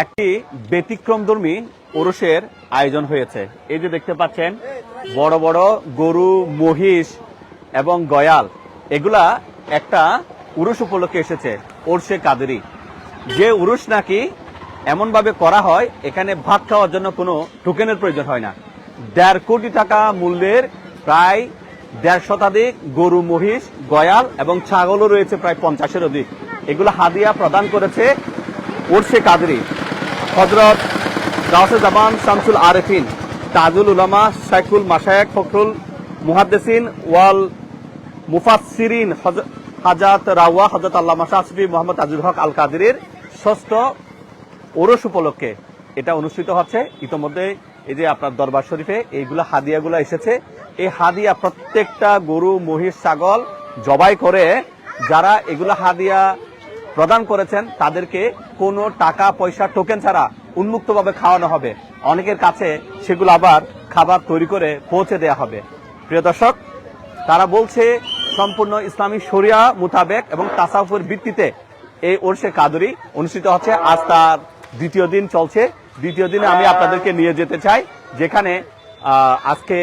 একটি ব্যতিক্রমধর্মী ওরসের আয়োজন হয়েছে। এই যে দেখতে পাচ্ছেন, বড় বড় গরু, মহিষ এবং গয়াল, এগুলা একটা উরুষ উপলক্ষে এসেছে, ওরসে কাদেরি। যে উরুষ নাকি এমনভাবে করা হয়, এখানে ভাত খাওয়ার জন্য কোনো টোকেনের প্রয়োজন হয় না। দেড় কোটি টাকা মূল্যের প্রায় দেড় শতাধিক গরু, মহিষ, গয়াল এবং ছাগলও রয়েছে প্রায় পঞ্চাশের অধিক। এগুলো হাদিয়া প্রদান করেছে ওরসে কাদরি। হজরত গাউসে জামান শামসুল আরেফিন, তাজুল উলামা শাইকুল মাসায়েক ফখরুল মুহাদ্দেসিন ওয়াল মুফাসসিরিন হজ- হাজাত রাওয়া হজরত আল্লামা শাহসফি মোহাম্মদ তাজুল হক আল কাদিরের ষষ্ঠ ওরস উপলক্ষে এটা অনুষ্ঠিত হচ্ছে। ইতোমধ্যে এই যে আপনার দরবার শরীফে এইগুলো হাদিয়াগুলো এসেছে। এই হাদিয়া প্রত্যেকটা গরু, মহিষ, ছাগল জবাই করে যারা এগুলো হাদিয়া প্রদান করেছেন, তাদেরকে কোনো টাকা, পয়সা টোকেন ছাড়া উন্মুক্তভাবে খাওয়ানো হবে। অনেকের কাছে সেগুলো আবার খাবার তৈরি করে পৌঁছে দেয়া হবে। প্রিয় দর্শক, তারা বলছে, সম্পূর্ণ ইসলামী শরিয়া মোতাবেক এবং তাসাউফের ভিত্তিতে এই ওরসে কাদরি অনুষ্ঠিত হচ্ছে। আজ তার দ্বিতীয় দিন চলছে। দ্বিতীয় দিনে আমি আপনাদেরকে নিয়ে যেতে চাই, যেখানে আজকে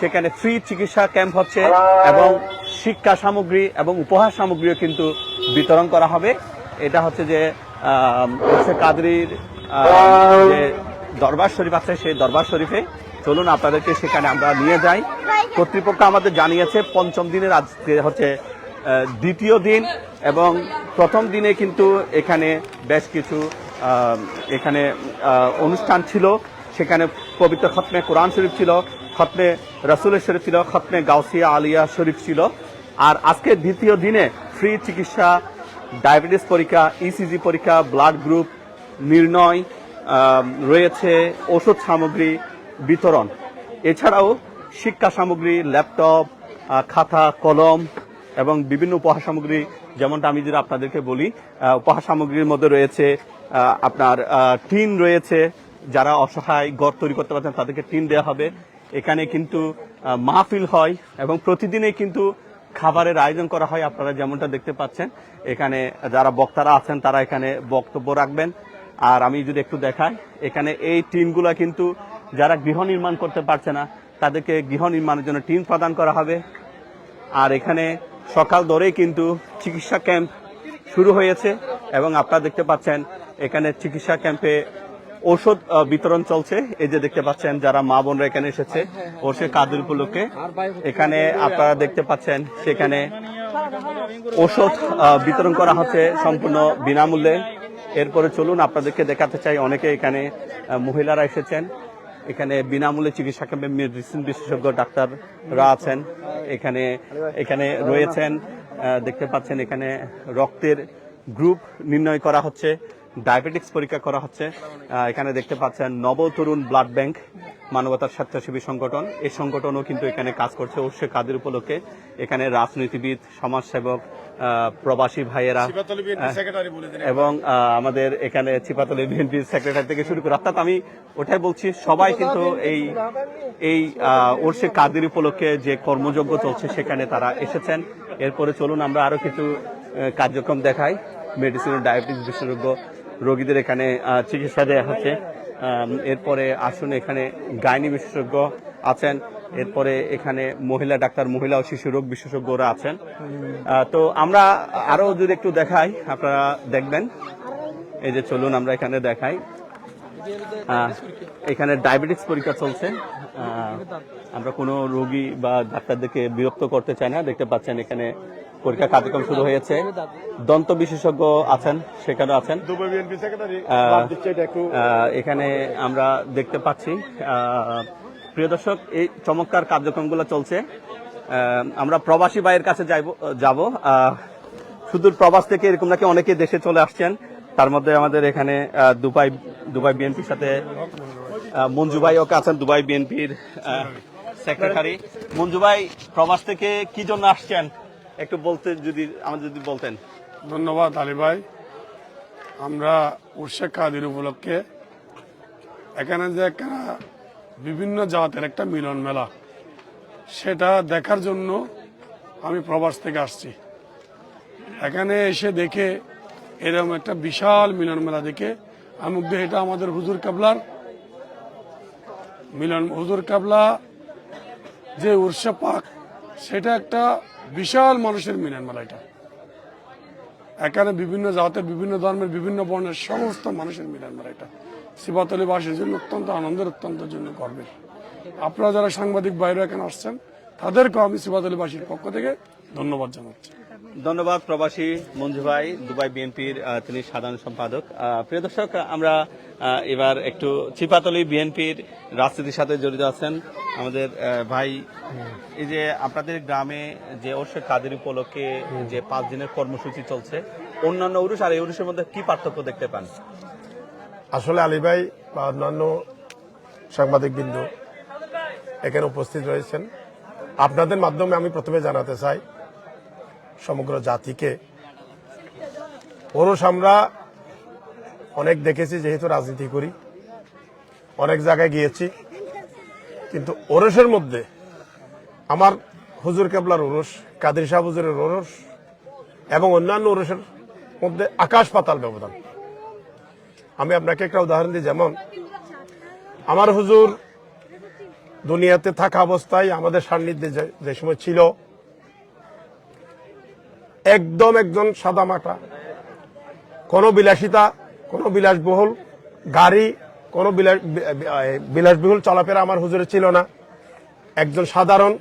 সেখানে ফ্রি চিকিৎসা ক্যাম্প হচ্ছে এবং শিক্ষা সামগ্রী এবং উপহার সামগ্রীও কিন্তু বিতরণ করা হবে। এটা হচ্ছে যে কাদরির যে দরবার শরীফ আছে সেই দরবার শরীফে। চলুন আপনাদেরকে সেখানে আমরা নিয়ে যাই। কর্তৃপক্ষ আমাদের জানিয়েছে পঞ্চম দিনের আজকে হচ্ছে দ্বিতীয় দিন এবং প্রথম দিনে কিন্তু এখানে বেশ কিছু এখানে অনুষ্ঠান ছিল। সেখানে পবিত্র খতমে কোরআন শরীফ ছিল। খতমে রসুলের শরীফ ছিল খতমে গাউসিয়া আলিয়া শরীফ ছিল। আর আজকে দ্বিতীয় দিনে ফ্রি চিকিৎসা ডায়াবেটিস পরীক্ষা ইসিজি পরীক্ষা ব্লাড গ্রুপ নির্ণয় রয়েছে, ওষুধ সামগ্রী বিতরণ। এছাড়াও শিক্ষা সামগ্রী, ল্যাপটপ খাতা, কলম এবং বিভিন্ন উপহার সামগ্রী যেমনটা আমি যদি আপনাদেরকে বলি উপহার সামগ্রীর মধ্যে রয়েছে আপনার টিন রয়েছে। যারা অসহায় ঘর তৈরি করতে পারছেন তাদেরকে টিন দেওয়া হবে। এখানে কিন্তু মাহফিল হয় এবং প্রতিদিনই কিন্তু খাবারের আয়োজন করা হয়। আপনারা যেমনটা দেখতে পাচ্ছেন, এখানে যারা বক্তারা আছেন, তারা এখানে বক্তব্য রাখবেন। আর আমি যদি একটু দেখাই, এখানে এই টিনগুলা কিন্তু যারা গৃহ নির্মাণ করতে পারছে না, তাদেরকে গৃহ নির্মাণের জন্য টিন প্রদান করা হবে। আর এখানে সকাল ধরেই কিন্তু চিকিৎসা ক্যাম্প শুরু হয়েছে এবং আপনারা দেখতে পাচ্ছেন, এখানে চিকিৎসা ক্যাম্পে ঔষধ বিতরণ চলছে। এই যে দেখতে পাচ্ছেন যারা মা বোনরা এখানে এসেছে ওষে কাদের উপলক্ষে? এখানে আপনারা দেখতে পাচ্ছেন সেখানে ওষুধ বিতরণ করা হচ্ছে সম্পূর্ণ বিনামূল্যে। এরপরে চলুন আপনাদেরকে দেখাতে চাই অনেকে এখানে মহিলারা এসেছেন। এখানে বিনামূল্যে চিকিৎসা ক্যাম্পে মেডিসিন বিশেষজ্ঞ ডাক্তাররা আছেন। এখানে এখানে রয়েছেন দেখতে পাচ্ছেন এখানে রক্তের গ্রুপ নির্ণয় করা হচ্ছে। ডায়াবেটিক্স পরীক্ষা করা হচ্ছে। এখানে দেখতে পাচ্ছেন নবতরুণ ব্লাড ব্যাংক মানবতার স্বেচ্ছাসেবী সংগঠন। এই সংগঠনও কিন্তু এখানে কাজ করছে অবশ্যই কাদের উপলক্ষে। এখানে রাজনীতিবিদ সমাজসেবক প্রবাসী ভাইয়েরা এবং আমাদের এখানে চিপাতলি বিএনপির সেক্রেটারি থেকে শুরু করে অর্থাৎ আমি ওটাই বলছি সবাই কিন্তু এই এই ওরসে কাদের উপলক্ষে যে কর্মযজ্ঞ চলছে সেখানে তারা এসেছেন। এরপরে চলুন আমরা আরও কিছু কার্যক্রম দেখাই। মেডিসিন ও ডায়াবেটিস বিশেষজ্ঞ রোগীদের এখানে চিকিৎসা দেওয়া হচ্ছে। এরপরে আসুন এখানে গাইনি বিশেষজ্ঞ আছেন। এরপরে এখানে মহিলা ডাক্তার, মহিলা ও শিশু রোগ বিশেষজ্ঞরা আছেন। তো আমরা আরও যদি একটু দেখাই, আপনারা দেখবেন। এই যে চলুন আমরা এখানে দেখাই। এখানে ডায়াবেটিস পরীক্ষা চলছে। আমরা কোনো রোগী বা ডাক্তারদেরকে বিরক্ত করতে চাই না। দেখতে পাচ্ছেন এখানে পরীক্ষা কার্যক্রম শুরু হয়েছে। দন্ত বিশেষজ্ঞ আছেন সেখানে আছেন। এখানে আমরা দেখতে পাচ্ছি প্রিয় দর্শক এই চমৎকার কার্যক্রমগুলো চলছে। আমরা প্রবাসী ভাইয়ের কাছে যাব। সুদূর প্রবাস থেকে এরকম নাকি অনেকে দেশে চলে আসছেন। তার মধ্যে আমাদের এখানে দুবাই দুবাই বিএনপির সাথে মঞ্জু ভাই ওকে আছেন দুবাই বিএনপির সেক্রেটারি। মঞ্জু ভাই প্রবাস থেকে কি জন্য আসছেন? একটু বলতে যদি, আমাদের যদি বলতেন। ধন্যবাদ আলী ভাই। আমরা উর্ষে কাদির উপলক্ষে এখানে যে একটা বিভিন্ন জাতের একটা মিলন মেলা, সেটা দেখার জন্য আমি প্রবাস থেকে আসছি। এখানে এসে দেখে এরকম একটা বিশাল মিলন মেলা দেখে আমি এটা আমাদের হুজুর কাবলার মিলন। হুজুর কাবলা যে উৎসব পাক, সেটা একটা বিশাল মানুষের মিলন মেলা এটা। এখানে বিভিন্ন জাতের, বিভিন্ন ধর্মের, বিভিন্ন বর্ণের সমস্ত মানুষের মিলন মেলা এটা শিবাতলিবাসীর জন্য অত্যন্ত আনন্দের, অত্যন্ত জন্য গর্বের। আপনারা যারা সাংবাদিক বাইরে এখানে আসছেন, তাদেরকেও আমি শিবাতলিবাসীর পক্ষ থেকে ধন্যবাদ জানাচ্ছি। ধন্যবাদ প্রবাসী মঞ্জু ভাই দুবাই বিএনপির তিনি সাধারণ সম্পাদক। প্রিয় দর্শক আমরা এবার একটু চিপাতলি বিএনপির রাজনীতির সাথে জড়িত আছেন আমাদের ভাই। এই যে আপনাদের গ্রামে যে অবশ্য কাদের উপলক্ষে যে পাঁচ দিনের কর্মসূচি চলছে অন্যান্য উরুষ আর এই উরুষের মধ্যে কি পার্থক্য দেখতে পান? আসলে আলী ভাই বা অন্যান্য সাংবাদিক বিন্দু এখানে উপস্থিত রয়েছেন। আপনাদের মাধ্যমে আমি প্রথমে জানাতে চাই সমগ্র জাতিকে। পুরুষ আমরা অনেক দেখেছি, যেহেতু রাজনীতি করি। অনেক জায়গায় গিয়েছি। কিন্তু ওরসের মধ্যে আমার হুজুর কেবলার ওরস, কাদির শাহ হুজুরের ওরস এবং অন্যান্য ওরসের মধ্যে আকাশ পাতাল ব্যবধান। আমি আপনাকে একটা উদাহরণ দিই, যেমন আমার হুজুর দুনিয়াতে থাকা অবস্থায় আমাদের সান্নিধ্যে যে- যে সময় ছিল একদম একজন সাদা মাটা। কোনো বিলাসিতা, কোনো বিলাসবহুল গাড়ি, কোনো বিলাসবহুল চলাফেরা আমার হুজুরে ছিল না। একজন সাধারণ।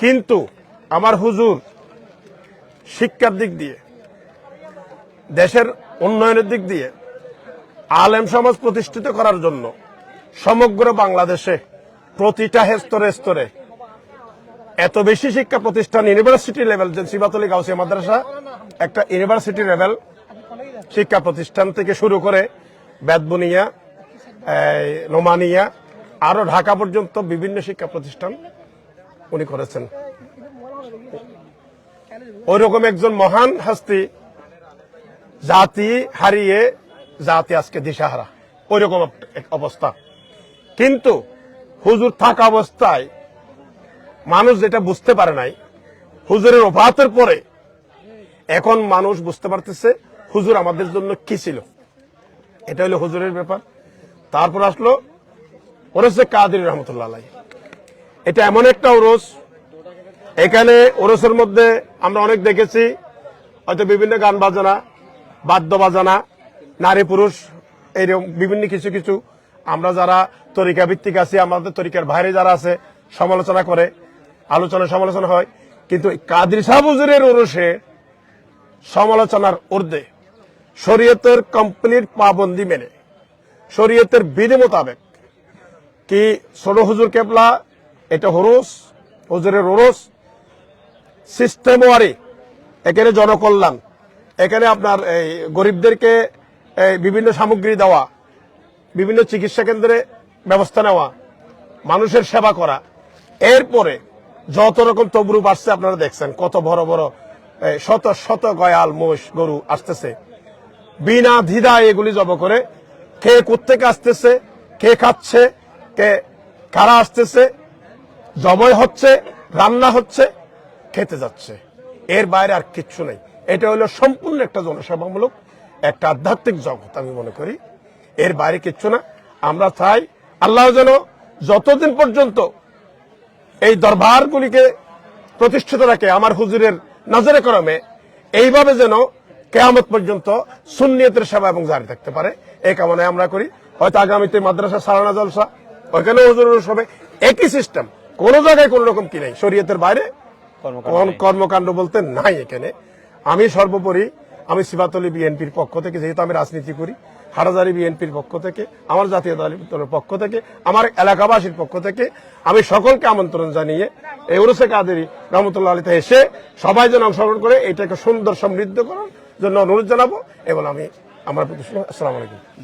কিন্তু আমার হুজুর শিক্ষার দিক দিয়ে, দেশের উন্নয়নের দিক দিয়ে আলেম সমাজ প্রতিষ্ঠিত করার জন্য সমগ্র বাংলাদেশে প্রতিটা স্তরে স্তরে এত বেশি শিক্ষা প্রতিষ্ঠান ইউনিভার্সিটি লেভেল যে সিবাতলি গাউসিয়া মাদ্রাসা, একটা ইউনিভার্সিটি লেভেল শিক্ষা প্রতিষ্ঠান থেকে শুরু করে বেদবুনিয়া নোমানিয়া, আরও ঢাকা পর্যন্ত বিভিন্ন শিক্ষা প্রতিষ্ঠান উনি করেছেন। ওইরকম একজন মহান হাস্তি, জাতি হারিয়ে জাতি আজকে দিশাহারা। ওইরকম অবস্থা। কিন্তু হুজুর থাকা অবস্থায় মানুষ যেটা বুঝতে পারে নাই, হুজুরের অভাতের পরে এখন মানুষ বুঝতে পারতেছে হুজুর আমাদের জন্য কি ছিল। এটা হলো হুজুরের ব্যাপার। তারপর আসলো ওরসে কাদির রহমতুল্লাহ এটা এমন একটা ওরস, এখানে ওরসের মধ্যে আমরা অনেক দেখেছি, হয়তো বিভিন্ন গান বাজনা, বাদ্য বাজানা, নারী পুরুষ এইরকম বিভিন্ন কিছু কিছু। আমরা যারা তরিকা ভিত্তিক আছি, আমাদের তরিকার বাইরে যারা আছে, সমালোচনা করে আলোচনা সমালোচনা হয়, কিন্তু কাদির সাহেব হুজুরের ওরসে সমালোচনার ঊর্ধ্বে শরীয়তের কমপ্লিট পাবন্দি মেনে, শরীয়তের বিধি মোতাবেক কি ছোট হুজুর কেবলা, এটা হরস, হুজুরের ওরস সিস্টেম ওয়ারি, এখানে জনকল্যাণ, এখানে আপনার এই গরিবদেরকে বিভিন্ন সামগ্রী দেওয়া, বিভিন্ন চিকিৎসা কেন্দ্রে ব্যবস্থা নেওয়া, মানুষের সেবা করা, এরপরে যত রকম তবরুপ আসছে, আপনারা দেখছেন কত বড় বড় শত শত গয়াল মোষ গরু আসতেছে। বিনা দ্বিধায় এগুলি জব করে, কে কোথেকে আসতেছে, কে খাচ্ছে, কে কারা আসতেছে, জবই হচ্ছে, রান্না হচ্ছে, খেতে যাচ্ছে। এর বাইরে আর কিচ্ছু নেই। এটা হলো সম্পূর্ণ একটা জনসেবামূলক, একটা আধ্যাত্মিক জগৎ আমি মনে করি। এর বাইরে কিচ্ছু না। আমরা চাই আল্লাহ যেন যতদিন পর্যন্ত এই দরবারগুলিকে প্রতিষ্ঠিত রাখে আমার হুজুরের নজরে করমে এইভাবে যেন কেয়ামত পর্যন্ত সুন্নিয়তের সেবা এবং জারি থাকতে পারে। এই কামনায় আমরা করি। হয়তো আগামীতে মাদ্রাসা সারানা জলসা ওইখানে হুজুর হবে একই সিস্টেম কোন জায়গায় কোন রকম কি নেই। শরীয়তের বাইরে কর্মকাণ্ড কর্মকাণ্ড বলতে নাই এখানে। আমি সর্বোপরি আমি সিবাতলি বিএনপির পক্ষ থেকে যেহেতু আমি রাজনীতি করি হারাজারি বিএনপির পক্ষ থেকে আমার জাতীয় দলের পক্ষ থেকে আমার এলাকাবাসীর পক্ষ থেকে আমি সকলকে আমন্ত্রণ জানিয়ে এই উরুসে কাদেরি রহমতুল্লাহ আলীতে এসে সবাই যেন অংশগ্রহণ করে এটাকে সুন্দর সমৃদ্ধ করার জন্য অনুরোধ জানাব এবং আমি আমার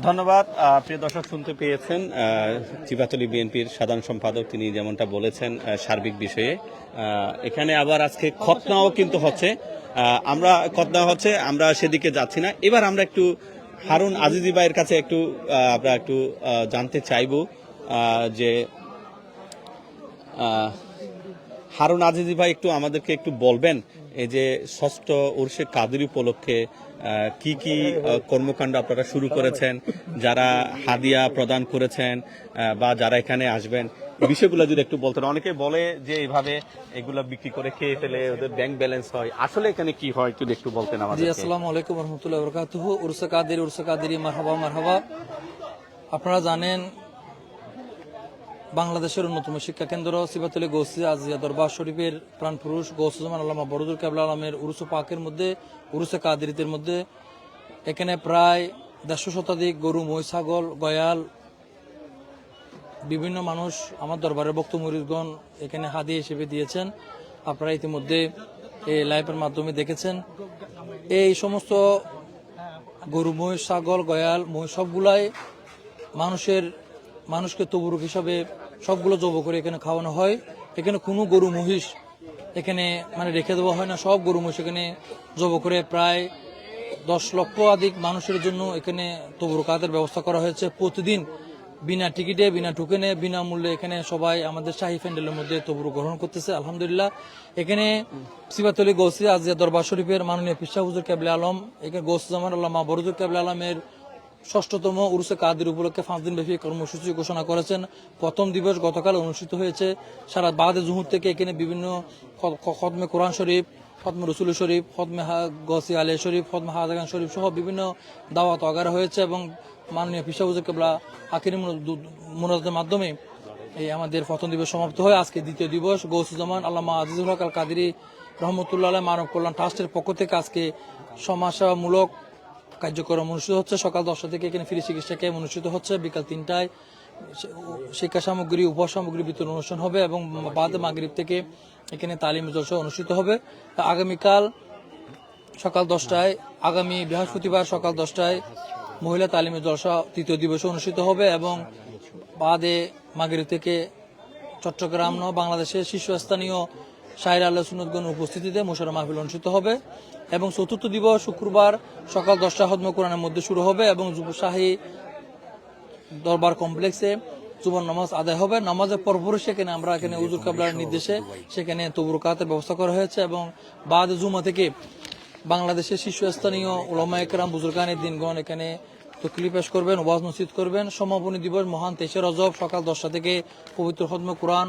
ধন্যবাদ। প্রিয় দর্শক শুনতে পেয়েছেন আহ, বিএনপির সাধারণ সম্পাদক তিনি যেমনটা বলেছেন সার্বিক বিষয়ে। এখানে আবার আজকে খতনাও কিন্তু হচ্ছে। আমরা খতনা হচ্ছে আমরা সেদিকে যাচ্ছি না। এবার আমরা একটু হারুন আজিজি ভাইয়ের কাছে একটু আমরা একটু জানতে চাইব যে হারুন আজিজি ভাই একটু আমাদেরকে একটু বলবেন, এই যে ষষ্ঠ উর্ষে কাদের উপলক্ষে কি কি কর্মকাণ্ড আপনারা শুরু করেছেন, যারা হাদিয়া প্রদান করেছেন বা যারা এখানে আসবেন বিষয়গুলো যদি একটু বলতেন, অনেকে বলে যে এইভাবে এগুলা বিক্রি করে খেয়ে ফেলে ওদের ব্যাংক ব্যালেন্স হয়। আসলে এখানে কি হয় যদি একটু বলতেন আমাদের আসসালামু আলাইকুম রহমতুল্লাহ বরকাতুহ উরসা কাদের, উরসা কাদেরি, মারহাবা মারহাবা। আপনারা জানেন, বাংলাদেশের অন্যতম শিক্ষা কেন্দ্র সিবাতলি গৌসি আজিয়া দরবার শরীফের প্রাণপুরুষ গৌসুজমান আল্লামা বরদুল কাবলা আলমের উরুসু পাকের মধ্যে, উরুসে কাদেরিতের মধ্যে। এখানে প্রায় দেড়শো শতাধিক গরু মই ছাগল, গয়াল বিভিন্ন মানুষ আমার দরবারের বক্তব্য মুরিদগণ এখানে হাদি হিসেবে দিয়েছেন। আপনারা ইতিমধ্যে এই লাইভের মাধ্যমে দেখেছেন। এই সমস্ত গরু, মহিষ, ছাগল, গয়াল, মহিষ, সবগুলাই মানুষের, মানুষকে তবুরুক হিসাবে সবগুলো জব করে এখানে খাওয়ানো হয়। এখানে কোনো গরু, মহিষ এখানে মানে রেখে দেওয়া হয় না। সব গরু, মহিষ এখানে জব করে প্রায় দশ লক্ষ অধিক মানুষের জন্য এখানে তবরুকাতের ব্যবস্থা করা হয়েছে। প্রতিদিন বিনা টিকিটে, বিনা টোকেনে বিনামূল্যে এখানে সবাই আমাদের শাহী ফ্যান্ডেলের মধ্যে তবরু গ্রহণ করতেছে, আলহামদুলিল্লাহ। এখানে সিবাতলি গৌসি আজিয়া দরবার শরীফের মাননীয় পিসা হুজুর কেবলে আলম, এখানে গৌসুজ্জামান আল্লামা বরুজুর কেবলে আলমের ষষ্ঠতম উরুসে কাদের উপলক্ষে পাঁচ দিন ব্যাপী কর্মসূচি ঘোষণা করেছেন। প্রথম দিবস গতকাল অনুষ্ঠিত হয়েছে। সারা বাদে জুহুর থেকে এখানে বিভিন্ন খতমে কোরআন শরীফ, খতমে রসুল শরীফ, খতমে গসি আলিয়া শরীফ, খতমে হাজাগান শরীফ সহ বিভিন্ন দাওয়াত অগারা হয়েছে এবং মাননীয় পিসাবুজুর কেবলা আখিরি মুনাজাতের মাধ্যমে এই আমাদের প্রথম দিবস সমাপ্ত হয়। আজকে দ্বিতীয় দিবস। গৌসুজ্জামান, আল্লামা আজিজুল হক আল কাদিরি রহমতুল্লাহ মানব কল্যাণ ট্রাস্টের পক্ষ থেকে আজকে সমাজসেবামূলক কার্যক্রম অনুষ্ঠিত হচ্ছে। সকাল দশটা থেকে এখানে ফ্রি চিকিৎসা ক্যাম্প অনুষ্ঠিত হচ্ছে। বিকাল তিনটায় শিক্ষা সামগ্রী, উপহার সামগ্রী বিতরণ অনুষ্ঠান হবে এবং বাদ মাগরিব থেকে এখানে তালিম জলসা অনুষ্ঠিত হবে। আগামীকাল সকাল দশটায়, আগামী বৃহস্পতিবার সকাল দশটায় মহিলা তালিমের জলসা তৃতীয় দিবসে অনুষ্ঠিত হবে এবং বাদে মাগরিব থেকে চট্টগ্রাম নয়, বাংলাদেশের শীর্ষস্থানীয় শাহির আল্লাহ সুনতগণ উপস্থিতিতে মোশারা মাহফিল অনুষ্ঠিত হবে এবং চতুর্থ দিবস শুক্রবার সকাল দশটা হদম কোরআনের মধ্যে শুরু হবে এবং শাহী দরবার কমপ্লেক্সে জুবন নামাজ আদায় হবে। নামাজের পরপরই সেখানে আমরা এখানে উজুর কাবলার নির্দেশে সেখানে তবুর কাতের ব্যবস্থা করা হয়েছে এবং বাদ জুমা থেকে বাংলাদেশের শীর্ষস্থানীয় ওলামা একরাম বুজুর্গানের দিনগণ এখানে তকলি পেশ করবেন, ওয়াজ নসিদ করবেন। সমাপনী দিবস মহান তেইশে রজব, সকাল দশটা থেকে পবিত্র হদম কোরআন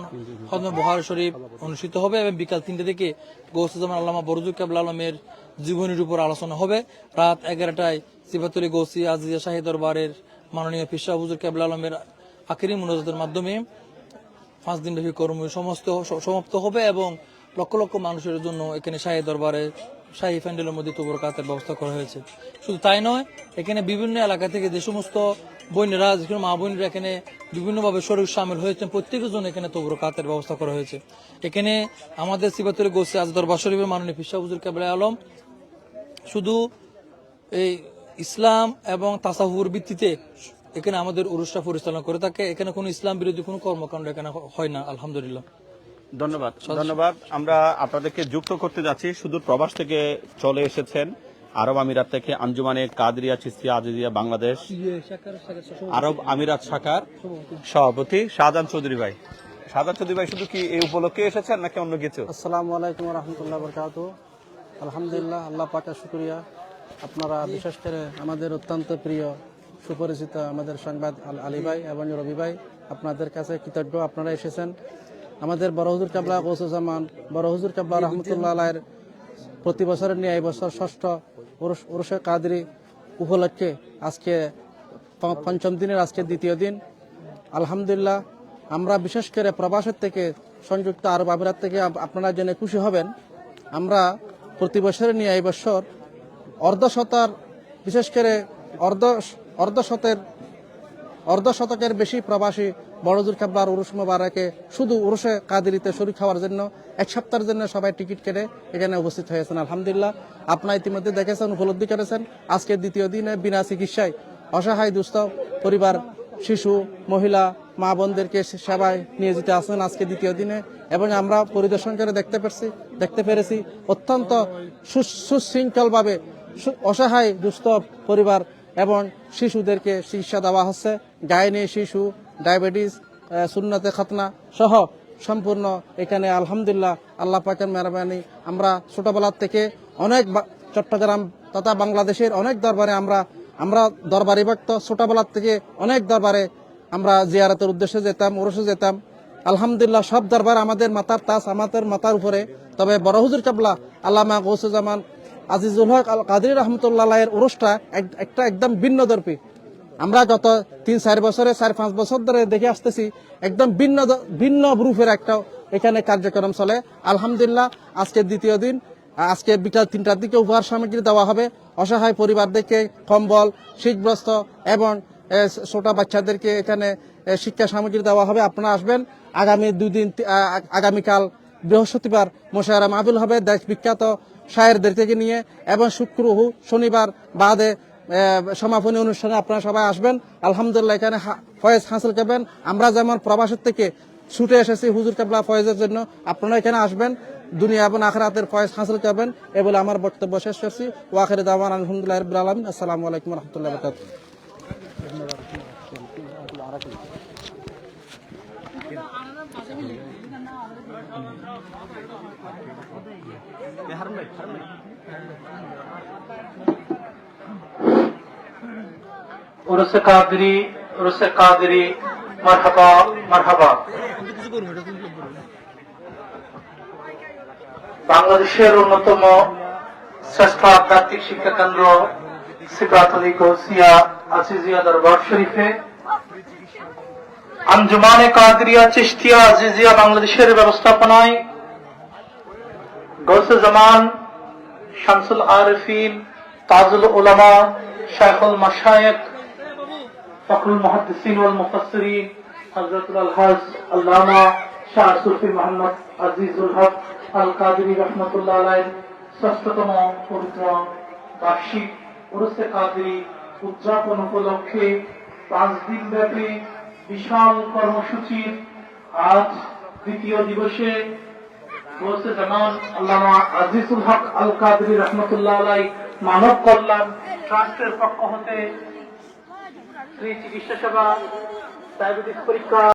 হদম বহার শরীফ অনুষ্ঠিত হবে এবং বিকাল তিনটে থেকে গৌসুজ্জামান আল্লামা বরজুল কাবুল আলমের জীবনীর উপর আলোচনা হবে। রাত এগারোটায় সিফাতুলি গৌসি আজিয়া শাহী দরবারের মাননীয় পিসা হুজুর কেবলা আলমের আখিরি মুনাজাতের মাধ্যমে পাঁচ দিন ব্যাপী কর্ম সমস্ত সমাপ্ত হবে এবং লক্ষ লক্ষ মানুষের জন্য এখানে শাহী দরবারে শাহী প্যান্ডেলের মধ্যে তবুর কাতের ব্যবস্থা করা হয়েছে। শুধু তাই নয়, এখানে বিভিন্ন এলাকা থেকে যে সমস্ত বোনেরা যেখানে মা বোনেরা এখানে বিভিন্নভাবে শরীর সামিল হয়েছেন প্রত্যেকের জন্য এখানে তবুর কাতের ব্যবস্থা করা হয়েছে। এখানে আমাদের সিবাতুল গোসে আজ দরবার শরীফের মাননীয় পিসা হুজুর কেবলা আলম, শুধু এই ইসলাম এবং তাসাহুর ভিত্তিতে এখানে আমাদের উরুষটা পরিচালনা করে থাকে। এখানে কোনো ইসলাম বিরোধী কোনো কর্মকাণ্ড এখানে হয় না, আলহামদুলিল্লাহ। ধন্যবাদ। ধন্যবাদ। আমরা আপনাদেরকে যুক্ত করতে যাচ্ছি। সুদূর প্রবাস থেকে চলে এসেছেন আরব আমিরাত থেকে আঞ্জুমানে কাদরিয়া চিস্তিয়া আজিজিয়া বাংলাদেশ আরব আমিরাত শাখার সভাপতি শাহজাহান চৌধুরী ভাই। শাহজাহান চৌধুরী ভাই শুধু কি এই উপলক্ষে এসেছেন নাকি অন্য কিছু? আসসালামু আলাইকুম রহমতুল্লাহ বরকাত আলহামদুলিল্লাহ আল্লাহ পাকা শুক্রিয়া। আপনারা বিশেষ করে আমাদের অত্যন্ত প্রিয় সুপরিচিত আমাদের সংবাদ আল- আলী ভাই এবং রবি ভাই আপনাদের কাছে কৃতজ্ঞ। আপনারা এসেছেন। আমাদের বড় হুজুর কাবলা কৌসুজ্জামান বড় হুজুর কাবলা রহমতুল্লাহ আলাইয়ের প্রতি বছরের নিয়ে এই বছর ষষ্ঠ উরুস- কাদরি উপলক্ষে আজকে পঞ্চম দিনের আজকে দ্বিতীয় দিন। আলহামদুলিল্লাহ, আমরা বিশেষ করে প্রবাসের থেকে সংযুক্ত আরব আমিরাত থেকে আপনারা জেনে খুশি হবেন, আমরা প্রতি বছরের নিয়ে এই বছর অর্ধশতার, বিশেষ করে অর্ধ অর্ধশতের অর্ধশতকের বেশি প্রবাসী বড়জুর কাবলার উরুস মোবারকে শুধু উরুসে কাদিরিতে শরীর খাওয়ার জন্য এক সপ্তাহের জন্য সবাই টিকিট কেটে এখানে উপস্থিত হয়েছেন। আলহামদুলিল্লাহ। আপনারা ইতিমধ্যে দেখেছেন, উপলব্ধি করেছেন। আজকে দ্বিতীয় দিনে বিনা চিকিৎসায় অসহায় দুস্থ পরিবার, শিশু, মহিলা, মা বোনদেরকে সেবায় নিয়ে যেতে আছেন আজকে দ্বিতীয় দিনে এবং আমরা পরিদর্শন করে দেখতে পেরেছি দেখতে পেরেছি অত্যন্ত সুশৃঙ্খলভাবে অসহায় দুস্থ পরিবার এবং শিশুদেরকে চিকিৎসা দেওয়া হচ্ছে। গাইনি শিশু ডায়াবেটিস সুন্নতে খতনা সহ সম্পূর্ণ এখানে আলহামদুলিল্লাহ আল্লাহ পাকের মেহরবানি। আমরা ছোটবেলার থেকে অনেক চট্টগ্রাম তথা বাংলাদেশের অনেক দরবারে আমরা আমরা দরবারি ভক্ত ছোটবেলার থেকে অনেক দরবারে আমরা জিয়ারতের উদ্দেশ্যে যেতাম, ওরসে যেতাম। আলহামদুলিল্লাহ সব দরবার আমাদের মাথার তাস, আমাদের মাথার উপরে। তবে বড় হুজুর কাবলা, আল্লামা গৌসুজ্জামান আজিজুল হক আল কাদির রহমতুল্লাহ এর উরসটা এক- একটা একদম ভিন্ন দর্পী। আমরা গত তিন, চার বছরে, চার, পাঁচ বছর ধরে দেখে আসতেছি, একদম ভিন্ন ভিন্ন রূপের একটা এখানে কার্যক্রম চলে। আলহামদুলিল্লাহ, আজকে দ্বিতীয় দিন, আজকে বিকাল তিনটার দিকে উপহার সামগ্রী দেওয়া হবে। অসহায় পরিবারদেরকে কম্বল শীতগ্রস্ত এবং ছোট বাচ্চাদেরকে এখানে শিক্ষা সামগ্রী দেওয়া হবে। আপনারা আসবেন। আগামী দুই দিন আগামীকাল বৃহস্পতিবার মোশায়ারা মাহবিল হবে। দেশ বিখ্যাত শায়েরদের থেকে নিয়ে এবং শুক্র শনিবার বাদে সমাপনী অনুষ্ঠানে আপনারা সবাই আসবেন। আলহামদুলিল্লাহ, এখানে ফয়েজ হাসিল করবেন। আমরা যেমন প্রবাসের থেকে ছুটে এসেছি হুজুর কাবলা ফয়েজের জন্য, আপনারা এখানে আসবেন। দুনিয়া এবং আখরাতের ফয়েজ হাসিল করবেন। এ বলে আমার বক্তব্য শেষ করছি। ওয়াখের দাওয়ান, আলহামদুলিল্লাহ আসসালামু আলাইকুম রহমতুল্লাহ বরকাত উরুস কাদরি উরুস কাদরি, মারহাবা মারহাবা। বাংলাদেশের অন্যতম শ্রেষ্ঠ আধ্যাত্মিক শিক্ষা কেন্দ্র সিকাত আলী আজিজিয়া দরবার শরীফে। আঞ্জুমানে কাদরিয়া চিস্তিয়া আজিজিয়া বাংলাদেশের ব্যবস্থাপনায় গৌসে জামান, শামসুল আরফিন, তাজুল ওলামা শাহুল মাসায়েক ফখরুল মহাদিসিন ওয়াল মুফাসসিরিন, হযরতুল আলহাজ আল্লামা শাহ সুফি মোহাম্মদ আজিজুল হক আল কাদরি রহমতুল্লাহ আলাই ষষ্ঠতম পবিত্র বার্ষিক উরুসে কাদরি উদযাপন উপলক্ষে পাঁচ দিন ব্যাপী বিশাল কর্মসূচির আজ দ্বিতীয় দিবসে বলছে জানান আল্লামা আজিজুল হক আল কাদরি রহমতুল্লাহ আলাই মানব কল্যাণ ট্রাস্টের পক্ষ হতে চিকিৎসা সেবা ডায়াবেটিস পরীক্ষা